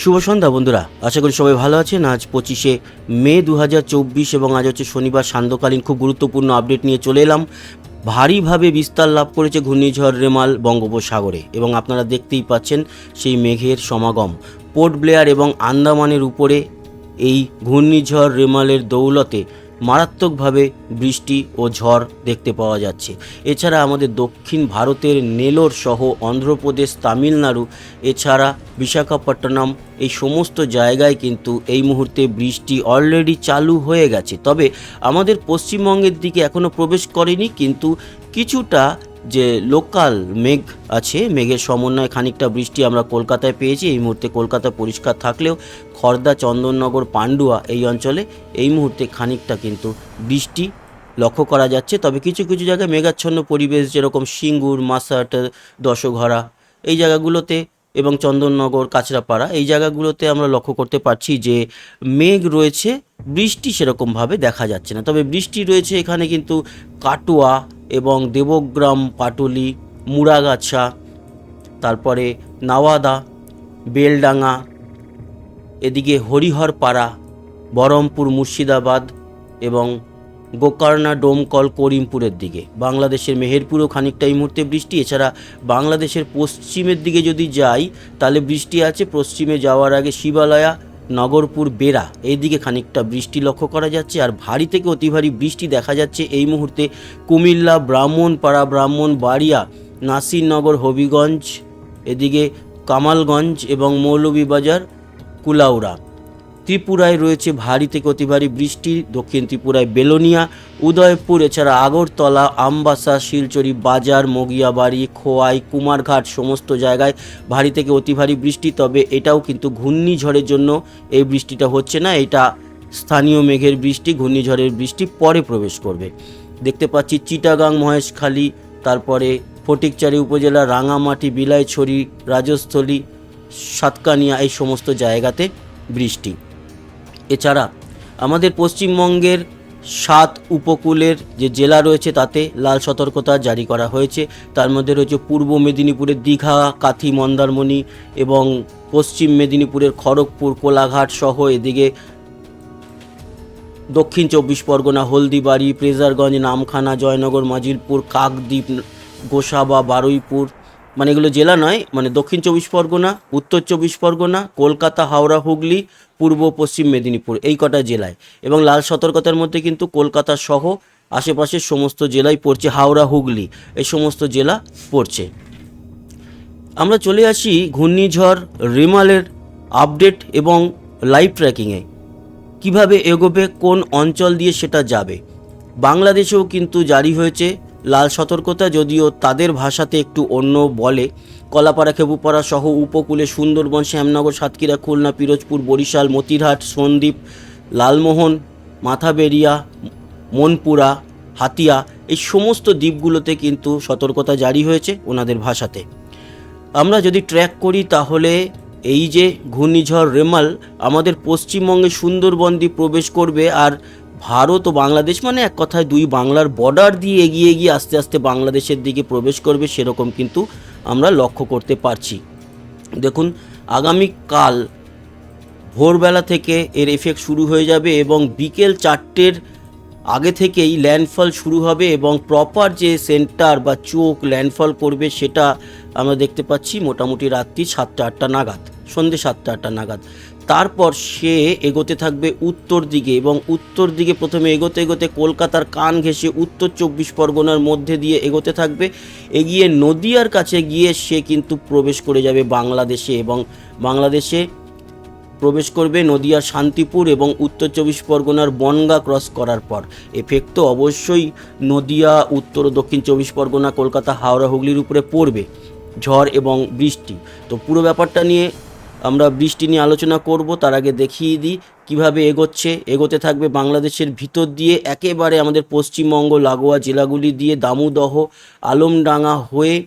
শুভ সন্ধ্যা, বন্ধুরা। আশা করি সবাই ভালো আছেন। আজ পঁচিশে মে দু হাজার চব্বিশ এবং আজ হচ্ছে শনিবার। সান্ধ্যকালীন খুব গুরুত্বপূর্ণ আপডেট নিয়ে চলে এলাম। ভারীভাবে বিস্তার লাভ করেছে ঘূর্ণিঝড় রেমাল বঙ্গোপসাগরে এবং আপনারা দেখতেই পাচ্ছেন সেই মেঘের সমাগম। পোর্ট ব্লেয়ার এবং আন্দামানের উপরে এই ঘূর্ণিঝড় রেমালের দৌলতে মারাত্মকভাবে বৃষ্টি ও ঝড় দেখতে পাওয়া যাচ্ছে। এছাড়া আমাদের দক্ষিণ ভারতের নেলোর সহ অন্ধ্রপ্রদেশ, তামিলনাড়ু, এছাড়া বিশাখাপট্টনম, এই সমস্ত জায়গায় কিন্তু এই মুহূর্তে বৃষ্টি অলরেডি চালু হয়ে গেছে। তবে আমাদের পশ্চিমবঙ্গের দিকে এখনও প্রবেশ করেনি, কিন্তু কিছুটা যে লোকাল মেঘ আছে, মেঘের সমন্বয়ে খানিকটা বৃষ্টি আমরা কলকাতায় পেয়েছি, এই মুহূর্তে কলকাতা পরিষ্কার থাকলেও খর্দা চন্দননগর পান্ডুয়া এই অঞ্চলে এই মুহূর্তে খানিকটা কিন্তু বৃষ্টি লক্ষ্য করা যাচ্ছে। তবে কিছু কিছু জায়গায় মেঘাচ্ছন্ন পরিবেশ, যেরকম সিঙ্গুর, মাসাট দশঘরা এই জায়গাগুলোতে এবং চন্দননগর, কাঁচরাপাড়া এই জায়গাগুলোতে আমরা লক্ষ্য করতে পারছি যে মেঘ রয়েছে, বৃষ্টি সেরকমভাবে দেখা যাচ্ছে না। তবে বৃষ্টি রয়েছে এখানে কিন্তু কাটোয়া এবং দেবগ্রাম, পাটুলি, মুড়াগাছা, তারপরে নাওয়াদা, বেলডাঙ্গা, এদিকে হরিহরপাড়া, বহরমপুর, মুর্শিদাবাদ এবং গোকর্ণা ডোমকল, করিমপুরের দিকে। বাংলাদেশের মেহেরপুরও খানিকটা এই মুহূর্তে বৃষ্টি। এছাড়া বাংলাদেশের পশ্চিমের দিকে যদি যাই, তাহলে বৃষ্টি আছে। পশ্চিমে যাওয়ার আগে শিবালয়া নগরপুর বেড়া। এইদিকে খানিকটা বৃষ্টি লক্ষ্য করা যাচ্ছে আর ভারী থেকে অতি ভারী বৃষ্টি দেখা যাচ্ছে এই মুহূর্তে কুমিল্লা, ব্রাহ্মণপাড়া, ব্রাহ্মণবাড়িয়া, নাসিরনগর, হবিগঞ্জ, এদিকে কামালগঞ্জ এবং মৌলভীবাজার, কুলাউড়া। ত্রিপুরায় রয়েছে ভারী থেকে অতি ভারী বৃষ্টি, দক্ষিণ ত্রিপুরায় বেলোনিয়া, উদয়পুর, এছাড়া আগরতলা, আমবাসা, শিলচরি, বাজার, মগিয়াবাড়ি, খোয়াই, কুমারঘাট সমস্ত জায়গায় ভারী থেকে অতি ভারী বৃষ্টি, তবে এটাও কিন্তু ঘূর্ণিঝড়ের জন্য এই বৃষ্টিটা হচ্ছে না, এটা স্থানীয় মেঘের বৃষ্টি, ঘূর্ণিঝড়ের বৃষ্টি পরে প্রবেশ করবে। দেখতে পাচ্ছি চিটাগাং, মহেশখালী, তারপরে ফটিকচারি উপজেলা, রাঙামাটি, বিলাইছড়ি, রাজস্থলী, সাতকানিয়া এই সমস্ত জায়গাতে বৃষ্টি। এছাড়া আমাদের পশ্চিমবঙ্গের সাত উপকূলের যে জেলা রয়েছে তাতে লাল সতর্কতা জারি করা হয়েছে। তার মধ্যে রয়েছে পূর্ব মেদিনীপুরের দীঘা, কাথি, মন্দারমণি এবং পশ্চিম মেদিনীপুরের খড়গপুর, কোলাঘাট সহ এদিকে দক্ষিণ চব্বিশ পরগনা, হলদিবাড়ি, প্রেজারগঞ্জ, নামখানা, জয়নগর, মাজিলপুর, কাকদ্বীপ, গোসাবা, বারুইপুর মানে এগুলো জেলা নয় মানে দক্ষিণ চব্বিশ পরগনা, উত্তর চব্বিশ পরগনা, কলকাতা, হাওড়া, হুগলি পূর্ব, পশ্চিম মেদিনীপুর, এই কটা জেলায়। এবং লাল সতর্কতার মধ্যে কিন্তু কলকাতা সহ আশেপাশের সমস্ত জেলায় পড়ছে হাওড়া, হুগলি, এই সমস্ত জেলা পড়ছে। আমরা চলে আসি ঘূর্ণিঝড় রিমালের আপডেট এবং লাইভ ট্র্যাকিংয়ে কীভাবে এগোবে, কোন অঞ্চল দিয়ে সেটা যাবে? বাংলাদেশেও কিন্তু জারি হয়েছে লাল সতর্কতা, যদিও তাদের ভাষাতে একটু অন্য বলে। কলাপাড়া খেপুপাড়া সহ উপকূলে সুন্দরবন, শ্যামনগর, সাতক্ষীরা, খুলনা, পিরোজপুর, বরিশাল, মতিরহাট, সন্দ্বীপ, লালমোহন, মাথাবেরিয়া, মনপুরা, হাতিয়া এই সমস্ত দ্বীপগুলোতে কিন্তু সতর্কতা জারি হয়েছে ওনাদের ভাষাতে। আমরা যদি ট্র্যাক করি তাহলে এই যে ঘূর্ণিঝড় রেমাল আমাদের পশ্চিমবঙ্গে সুন্দরবন দ্বীপ প্রবেশ করবে আর ভারত ও বাংলাদেশ মানে এক কথায় দুই বাংলার বর্ডার দিয়ে এগিয়ে গিয়ে আস্তে আস্তে বাংলাদেশের দিকে প্রবেশ করবে, সেরকম কিন্তু আমরা লক্ষ্য করতে পারছি। দেখুন, আগামীকাল ভোরবেলা থেকে এর এফেক্ট শুরু হয়ে যাবে এবং বিকেল চারটের আগে থেকেই ল্যান্ডফল শুরু হবে এবং প্রপার যে সেন্টার বা চোখ ল্যান্ডফল করবে, সেটা আমরা দেখতে পাচ্ছি মোটামুটি রাত্রি সাতটা আটটা নাগাদ সন্ধ্যে সাতটা আটটা নাগাদ। তারপর সে এগোতে থাকবে উত্তর দিকে এবং উত্তর দিকে প্রথমে এগোতে এগোতে কলকাতার কান ঘেঁষে উত্তর চব্বিশ পরগনার মধ্যে দিয়ে এগোতে থাকবে। এগিয়ে নদিয়ার কাছে গিয়ে সে কিন্তু প্রবেশ করে যাবে বাংলাদেশে এবং বাংলাদেশে প্রবেশ করবে নদিয়ার শান্তিপুর এবং উত্তর চব্বিশ পরগনার বনগা ক্রস করার পর। এফেক্ট তো অবশ্যই নদিয়া, উত্তর ও দক্ষিণ চব্বিশ পরগনা, কলকাতা, হাওড়া, হুগলির উপরে পড়বে ঝড় এবং বৃষ্টি। তো পুরো ব্যাপারটা নিয়ে আমরা বৃষ্টি নিয়ে আলোচনা করব, তার আগে দেখিয়ে দিই কীভাবে এগোচ্ছে। এগোতে থাকবে বাংলাদেশের ভিতর দিয়ে, একেবারে আমাদের পশ্চিমবঙ্গ, লাগোয়া জেলাগুলি দিয়ে, দামুদহ, আলমডাঙ্গা হয়ে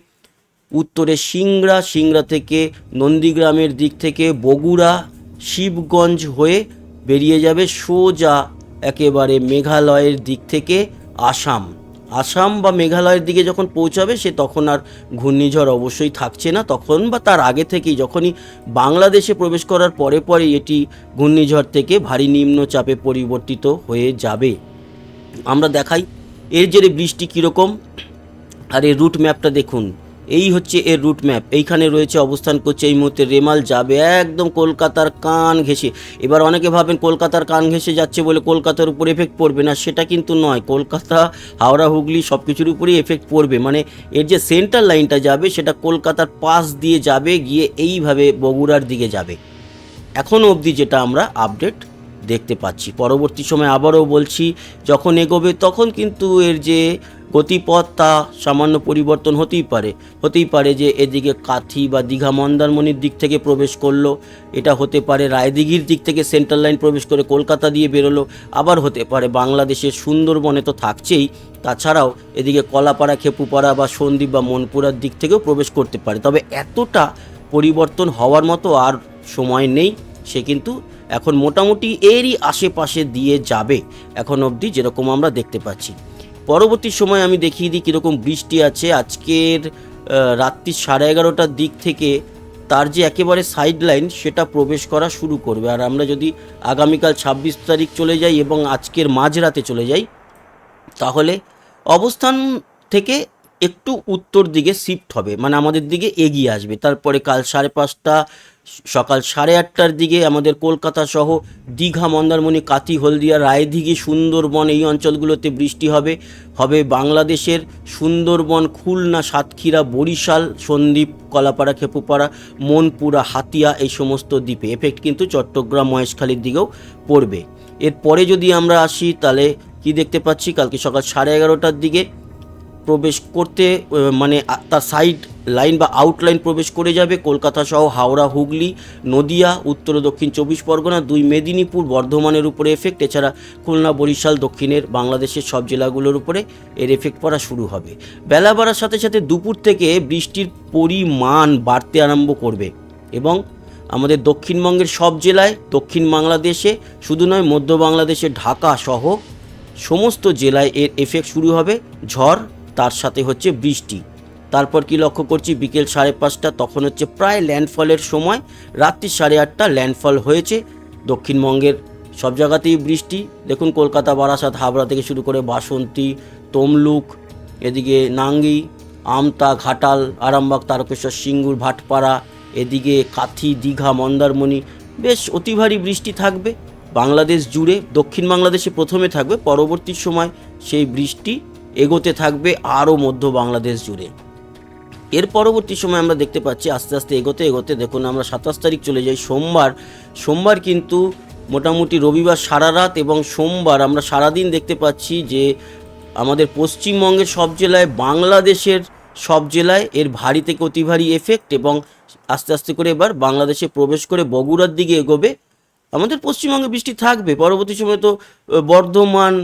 উত্তরে সিংড়া সিংড়া থেকে নন্দীগ্রামের দিক থেকে বগুড়া, শিবগঞ্জ হয়ে বেরিয়ে যাবে সোজা একেবারে মেঘালয়ের দিক থেকে আসাম। আসাম বা মেঘালয়ের দিকে যখন পৌঁছাবে, সে তখন আর ঘূর্ণিঝড় অবশ্যই থাকছে না। তখন বা তার আগে থেকেই যখনই বাংলাদেশে প্রবেশ করার পরে পরে এটি ঘূর্ণিঝড় থেকে ভারী নিম্নচাপে পরিবর্তিত হয়ে যাবে। আমরা দেখাই, এর জেরে বৃষ্টি কীরকম? আর এর রুট ম্যাপটা দেখুন। এই হচ্ছে এর রুট ম্যাপ এইখানে রয়েছে অবস্থান করছে এই মুহূর্তে রেমাল যাবে একদম কলকাতার কান ঘেঁষে। এবার অনেকে ভাবেন কলকাতার কান ঘেঁষে যাচ্ছে বলে কলকাতার উপর এফেক্ট পড়বে না, সেটা কিন্তু নয়। কলকাতা, হাওড়া, হুগলি সব কিছুর উপরেই এফেক্ট পড়বে। মানে এর যে সেন্টার লাইনটা যাবে, সেটা কলকাতার পাশ দিয়ে যাবে, গিয়ে এইভাবে বগুড়ার দিকে যাবে। এখনও অবধি যেটা আমরা আপডেট দেখতে পাচ্ছি। পরবর্তী সময় আবারও বলছি, যখন এগোবে তখন কিন্তু এর যে গতিপথ তা সামান্য পরিবর্তন হতেই পারে। হতেই পারে যে এদিকে কাথি বা দীঘা মন্দারমণির দিক থেকে প্রবেশ করল, এটা হতে পারে রায়দিঘির দিক থেকে সেন্ট্রাল লাইন প্রবেশ করে কলকাতা দিয়ে বেরোলো, আবার হতে পারে বাংলাদেশের সুন্দরবনে তো থাকছেই, তাছাড়াও এদিকে কলাপাড়া, খেপুপাড়া বা সন্দ্বীপ বা মনপুরার দিক থেকেও প্রবেশ করতে পারে। তবে এতটা পরিবর্তন হওয়ার মতো আর সময় নেই, সে কিন্তু এখন মোটামুটি এরই আশেপাশে দিয়ে যাবে এখন অবধি যেরকম আমরা দেখতে পাচ্ছি। পরবর্তী সময় আমি দেখিয়ে দিই কীরকম বৃষ্টি আছে। আজকের রাত্রি সাড়ে এগারোটার দিক থেকে তার যে একেবারে সাইড লাইন সেটা প্রবেশ করা শুরু করবে। আর আমরা যদি আগামীকাল ছাব্বিশ তারিখ চলে যাই এবং আজকের মাঝরাতে চলে যাই, তাহলে অবস্থান থেকে একটু উত্তর দিকে শিফট হবে। মানে আমাদের দিকে এগিয়ে আসবে। তারপরে কাল সাড়ে পাঁচটা সকাল সাড়ে আটটার দিকে আমাদের কলকাতা সহ দীঘা, মন্দারমণি কাতি হলদিয়া, রায়দিঘি, সুন্দরবন এই অঞ্চলগুলোতে বৃষ্টি হবে। হবে বাংলাদেশের সুন্দরবন, খুলনা, সাতক্ষীরা, বরিশাল, সন্দ্বীপ, কলাপাড়া, খেপুপাড়া, মনপুরা, হাতিয়া এই সমস্ত দ্বীপে। এফেক্ট কিন্তু চট্টগ্রাম, মহেশখালীর দিকেও পড়বে। এরপরে যদি আমরা আসি, তাহলে কি দেখতে পাচ্ছি? কালকে সকাল সাড়ে এগারোটার দিকে প্রবেশ করতে মানে তার সাইড লাইন বা আউটলাইন প্রবেশ করে যাবে কলকাতা সহ হাওড়া, হুগলি, নদিয়া, উত্তর ও দক্ষিণ চব্বিশ পরগনা, দুই মেদিনীপুর, বর্ধমানের উপরে এফেক্ট এছাড়া খুলনা, বরিশাল, দক্ষিণের বাংলাদেশের সব জেলাগুলোর উপরে এর এফেক্ট পড়া শুরু হবে। বেলা বাড়ার সাথে সাথে দুপুর থেকে বৃষ্টির পরিমাণ বাড়তে আরম্ভ করবে এবং আমাদের দক্ষিণবঙ্গের সব জেলায়, দক্ষিণ বাংলাদেশে, শুধু নয় মধ্য বাংলাদেশে, ঢাকা সহ সমস্ত জেলায় এর এফেক্ট শুরু হবে ঝড়, তার সাথে হচ্ছে বৃষ্টি। তারপর কি লক্ষ্য করছি? বিকেল সাড়ে পাঁচটা, তখন হচ্ছে প্রায় ল্যান্ডফলের সময়। রাত্রি সাড়ে আটটা, ল্যান্ডফল হয়েছে। দক্ষিণবঙ্গের সব জায়গাতেই বৃষ্টি। দেখুন, কলকাতা, বারাসাত, হাবড়া থেকে শুরু করে বাসন্তী, তমলুক, এদিকে নাঙ্গি, আমতা, ঘাটাল, আরামবাগ, তারকেশ্বর, সিঙ্গুর, ভাটপাড়া, এদিকে কাথি, দীঘা, মন্দারমণি। বেশ অতি ভারী বৃষ্টি থাকবে। বাংলাদেশ জুড়ে, দক্ষিণ বাংলাদেশে প্রথমে থাকবে, পরবর্তী সময় সেই বৃষ্টি এগোতে থাকবে আরও মধ্য বাংলাদেশ জুড়ে। এর পরবর্তী সময় আমরা দেখতে পাচ্ছি আস্তে আস্তে এগোতে এগোতে দেখুন আমরা সাতাশ তারিখ চলে যাই সোমবার। সোমবার কিন্তু মোটামুটি রবিবার সারা রাত এবং সোমবার আমরা সারাদিন দেখতে পাচ্ছি যে আমাদের পশ্চিমবঙ্গের সব জেলায়, বাংলাদেশের সব জেলায় এর ভারী থেকে অতি ভারী এফেক্ট এবং আস্তে আস্তে করে এবার বাংলাদেশে প্রবেশ করে বগুড়ার দিকে এগোবে। আমাদের পশ্চিমবঙ্গে বৃষ্টি থাকবে। পরবর্তী সময় তো বর্ধমান,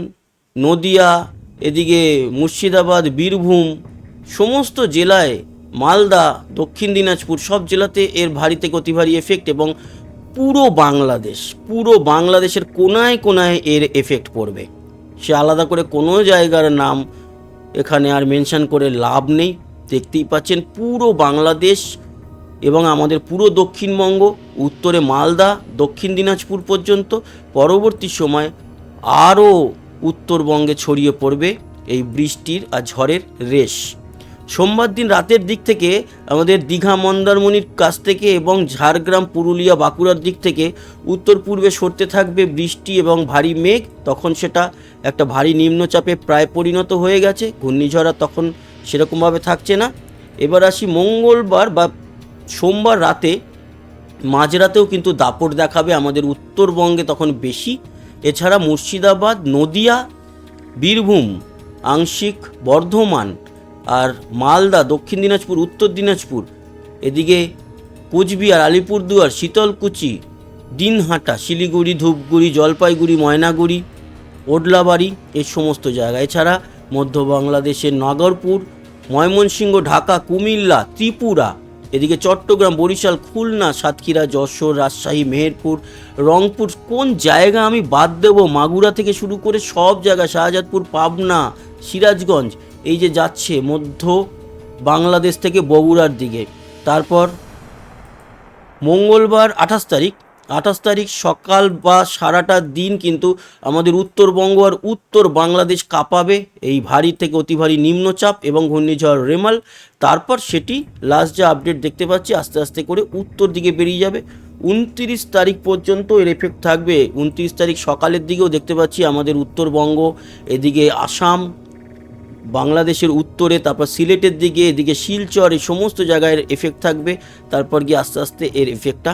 নদিয়া, এদিকে মুর্শিদাবাদ, বীরভূম, সমস্ত জেলায় মালদা, দক্ষিণ দিনাজপুর সব জেলাতে এর ভারীতে অতি ভারী এফেক্ট এবং পুরো বাংলাদেশ, পুরো বাংলাদেশের কোনায় কোনায় এর এফেক্ট পড়বে। সে আলাদা করে কোনো জায়গার নাম এখানে আর মেনশন করে লাভ নেই। দেখতেই পাচ্ছেন পুরো বাংলাদেশ এবং আমাদের পুরো দক্ষিণবঙ্গ, উত্তরে মালদা, দক্ষিণ দিনাজপুর পর্যন্ত পরবর্তী সময় আরও উত্তরবঙ্গে ছড়িয়ে পড়বে এই বৃষ্টির আর ঝড়ের রেশ। সোমবার দিন রাতের দিক থেকে আমাদের দীঘা মন্দারমণির কাছ থেকে এবং ঝাড়গ্রাম, পুরুলিয়া, বাঁকুড়ার দিক থেকে উত্তর পূর্বে সরতে থাকবে বৃষ্টি এবং ভারী মেঘ। তখন সেটা একটা ভারী নিম্নচাপে প্রায় পরিণত হয়ে গেছে। ঘূর্ণিঝড় তখন সেরকমভাবে থাকছে না। এবার আসি মঙ্গলবার বা সোমবার রাতে। মাঝরাতেও কিন্তু দাপট দেখাবে আমাদের উত্তরবঙ্গে তখন বেশি। এছাড়া মুর্শিদাবাদ, নদিয়া, বীরভূম, আংশিক, বর্ধমান আর মালদা, দক্ষিণ দিনাজপুর, উত্তর দিনাজপুর, এদিকে কোচবিহার, আলিপুরদুয়ার, শীতলকুচি, দিনহাটা, শিলিগুড়ি, ধূপগুড়ি, জলপাইগুড়ি, ময়নাগুড়ি, ওডলাবাড়ি, এ সমস্ত জায়গা। এছাড়া মধ্য বাংলাদেশের নাগরপুর, ময়মনসিংহ, ঢাকা, কুমিল্লা, ত্রিপুরা এদিকে চট্টগ্রাম, বরিশাল, খুলনা, সাতক্ষীরা, যশোর, রাজশাহী, মেহেরপুর, রংপুর, কোন জায়গা আমি বাদ দেবো? মাগুরা থেকে শুরু করে সব জায়গা, শাহজাদপুর, পাবনা, সিরাজগঞ্জ, এই যে যাচ্ছে মধ্য বাংলাদেশ থেকে বগুড়ার দিকে। তারপর মঙ্গলবার আঠাশ তারিখ আঠাশ তারিখ সকাল বা সারাটা দিন কিন্তু আমাদের উত্তরবঙ্গ আর উত্তর বাংলাদেশ কাঁপাবে এই ভারী থেকে অতি ভারী নিম্নচাপ এবং ঘূর্ণিঝড় রেমাল। তারপর সেটি লাস্ট যে আপডেট দেখতে পাচ্ছি, আস্তে আস্তে করে উত্তর দিকে বেরিয়ে যাবে। উনত্রিশ তারিখ পর্যন্ত এর এফেক্ট থাকবে। উনত্রিশ তারিখ সকালের দিকেও দেখতে পাচ্ছি আমাদের উত্তরবঙ্গ, এদিকে আসাম, বাংলাদেশের উত্তরে, তারপর সিলেটের দিকে, এদিকে শিলচর, এই সমস্ত জায়গায় এফেক্ট থাকবে। তারপর গিয়ে আস্তে আস্তে এর এফেক্টটা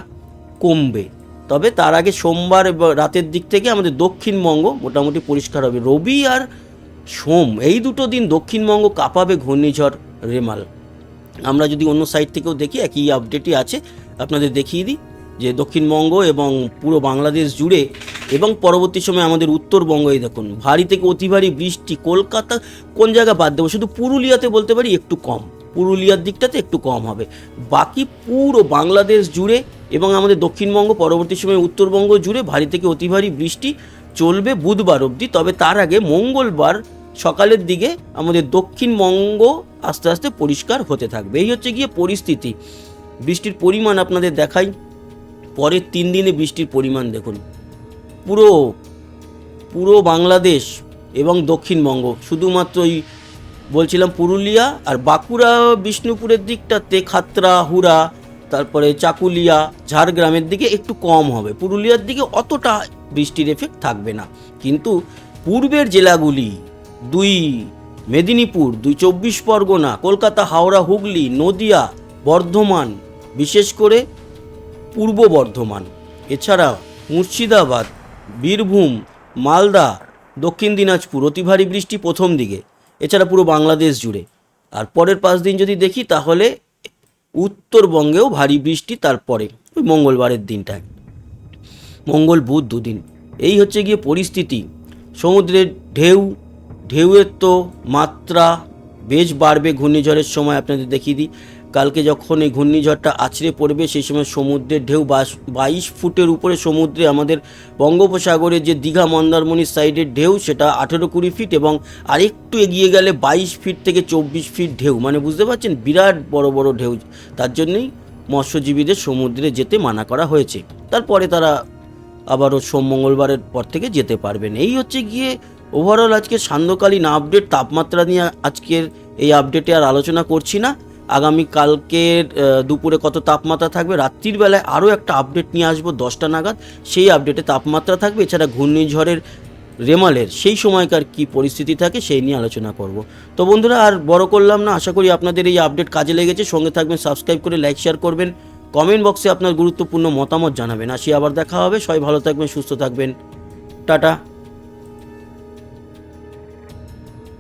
কমবে। তবে তার আগে সোমবার রাতের দিক থেকে আমাদের দক্ষিণবঙ্গ মোটামুটি পরিষ্কার হবে। রবি আর সোম, এই দুটো দিন দক্ষিণবঙ্গ কাঁপাবে ঘূর্ণিঝড় রেমাল। আমরা যদি অন্য সাইড থেকেও দেখি, একই আপডেটই আছে। আপনাদের দেখিয়ে দিই যে দক্ষিণবঙ্গ এবং পুরো বাংলাদেশ জুড়ে এবং পরবর্তী সময় আমাদের উত্তরবঙ্গ, এই দেখুন, ভারী থেকে অতি ভারী বৃষ্টি, কলকাতা কোন জায়গা বাদ দেবো? শুধু পুরুলিয়াতে বলতে পারি একটু কম। পুরুলিয়ার দিকটাতে একটু কম হবে। বাকি পুরো বাংলাদেশ জুড়ে এবং আমাদের দক্ষিণবঙ্গ পরবর্তী সময়ে উত্তরবঙ্গ জুড়ে ভারী থেকে অতি ভারী বৃষ্টি চলবে বুধবার অবধি। তবে তার আগে মঙ্গলবার সকালের দিকে আমাদের দক্ষিণবঙ্গ আস্তে আস্তে পরিষ্কার হতে থাকবে। এই হচ্ছে গিয়ে পরিস্থিতি। বৃষ্টির পরিমাণ আপনাদের দেখাই। পরের তিন দিনে বৃষ্টির পরিমাণ দেখুন। পুরো পুরো বাংলাদেশ এবং দক্ষিণবঙ্গ, শুধুমাত্র ওই বলছিলাম পুরুলিয়া আর বাঁকুড়া, বিষ্ণুপুরের দিকটাতে খাতরা হুরা তারপরে চাকুলিয়া, ঝাড়গ্রামের দিকে একটু কম হবে। পুরুলিয়ার দিকে অতটা বৃষ্টির এফেক্ট থাকবে না। কিন্তু পূর্বের জেলাগুলি, দুই মেদিনীপুর, দুই চব্বিশ পরগনা, কলকাতা, হাওড়া, হুগলি, নদিয়া, বর্ধমান, বিশেষ করে পূর্ব বর্ধমান, এছাড়া মুর্শিদাবাদ, বীরভূম, মালদা, দক্ষিণ দিনাজপুর, অতি ভারী বৃষ্টি প্রথম দিকে। এছাড়া পুরো বাংলাদেশ জুড়ে। আর পরের পাঁচ দিন যদি দেখি, তাহলে উত্তরবঙ্গেও ভারী বৃষ্টি তারপরে, ওই মঙ্গলবারের দিনটায়। মঙ্গল বুধ দুদিন। এই হচ্ছে গিয়ে পরিস্থিতি। সমুদ্রের ঢেউ, ঢেউয়ের তো মাত্রা, বেশ বাড়বে ঘূর্ণিঝড়ের সময় আপনাদের দেখিয়ে দিই। কালকে যখন এই ঘূর্ণিঝড়টা আছড়ে পড়বে, সেই সময় সমুদ্রের ঢেউ বাইশ ফুটের উপরে সমুদ্রে আমাদের বঙ্গোপসাগরের যে দীঘা মন্দারমণির সাইডের ঢেউ, সেটা আঠেরো কুড়ি ফিট এবং আরেকটু এগিয়ে গেলে বাইশ ফিট থেকে চব্বিশ ফিট ঢেউ। মানে বুঝতে পারছেন? বিরাট বড় বড় ঢেউ। তার জন্যই মৎস্যজীবীদের সমুদ্রে যেতে মানা করা হয়েছে। তারপরে তারা আবারও সোম মঙ্গলবারের পর থেকে যেতে পারবেন। এই হচ্ছে গিয়ে ওভারঅল আজকে সান্ধ্যকালীন আপডেট তাপমাত্রা নিয়ে আজকের এই আপডেটে আর আলোচনা করছি না। আগামী কালকের দুপুরে কত তাপমাত্রা থাকবে? রাত্রির বেলায় আরও একটা আপডেট নিয়ে আসব, দশটা নাগাদ। সেই আপডেটে তাপমাত্রা থাকবে, এছাড়া ঘূর্ণিঝড়ের রেমালের সেই সময়কার কি পরিস্থিতি থাকে সেই নিয়ে আলোচনা করব। তো বন্ধুরা, আর বড় করলাম না, আশা করি আপনাদের এই আপডেট কাজে লেগেছে। সঙ্গে থাকবেন সাবস্ক্রাইব করে লাইক শেয়ার করবেন। কমেন্ট বক্সে আপনার গুরুত্বপূর্ণ মতামত জানাবেন। আসি আবার দেখা হবে। সবাই ভালো থাকবেন, সুস্থ থাকবেন। টাটা।